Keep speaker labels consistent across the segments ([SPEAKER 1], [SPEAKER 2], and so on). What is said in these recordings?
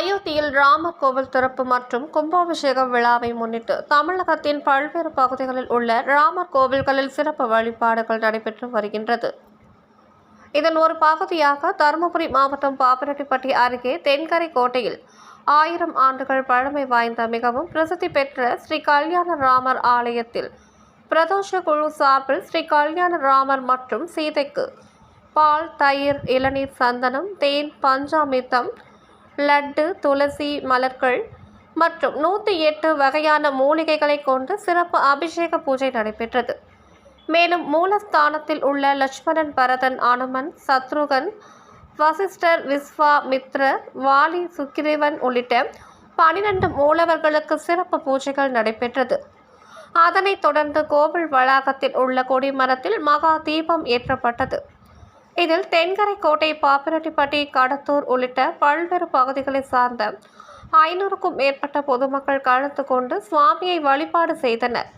[SPEAKER 1] அயோத்தியில் ராமர் கோவில் திறப்பு மற்றும் கும்பாபிஷேக விழாவை முன்னிட்டு தமிழகத்தின் பல்வேறு பகுதிகளில் உள்ள ராமர் கோவில்களில் சிறப்பு வழிபாடுகள் நடைபெற்று வருகின்றது. இதன் ஒரு பகுதியாக தருமபுரி மாவட்டம் பாப்பிரெட்டிப்பட்டி அருகே தென்கரை கோட்டையில் ஆயிரம் ஆண்டுகள் பழமை வாய்ந்த மிகவும் பிரசித்தி பெற்ற ஸ்ரீ கல்யாண ராமர் ஆலயத்தில் பிரதோஷ குழு சார்பில் ஸ்ரீ கல்யாண ராமர் மற்றும் சீதைக்கு பால் தயிர் இளநீர் சந்தனம் தேன் பஞ்சாமிர்தம் லட்டு துளசி மலர்கள் மற்றும் நூற்றி எட்டு வகையான மூலிகைகளை கொண்டு சிறப்பு அபிஷேக பூஜை நடைபெற்றது. மேலும் மூலஸ்தானத்தில் உள்ள லட்சுமணன் பரதன் அனுமன் சத்ருகன் வசிஷ்டர் விஸ்வா மித்ரர் வாலி சுக்கிரீவன் உள்ளிட்ட பனிரெண்டு மூலவர்களுக்கு சிறப்பு பூஜைகள் நடைபெற்றது. அதனைத் தொடர்ந்து கோவில் வளாகத்தில் உள்ள கொடிமரத்தில் மகா தீபம் ஏற்றப்பட்டது. இதில் தென்கரை கோட்டை பாப்பிரெட்டிப்பட்டி கடத்தூர் உள்ளிட்ட பல்வேறு பகுதிகளை சார்ந்த ஐநூறுக்கும் மேற்பட்ட பொதுமக்கள் கலந்து கொண்டு சுவாமியை வழிபாடு செய்தனர்.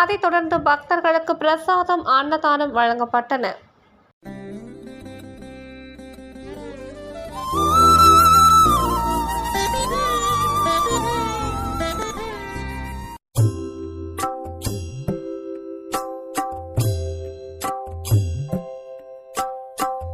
[SPEAKER 1] அதைத் தொடர்ந்து பக்தர்களுக்கு பிரசாதம் அன்னதானம் வழங்கப்பட்டன.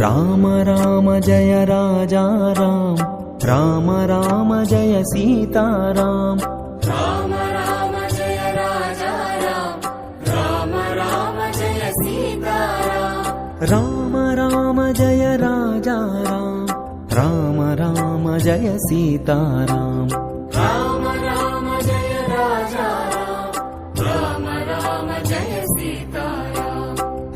[SPEAKER 2] రామ రామ జయ రాజా రామ రామ రామ జయ సీతారాం రామ. రామ జయ రాజా రామ రామ రామ జయ రాజా రామ రామ రామ జయ సీతారాం రామ. రామ జయ రాజా రామ రామ జయ సీతారాం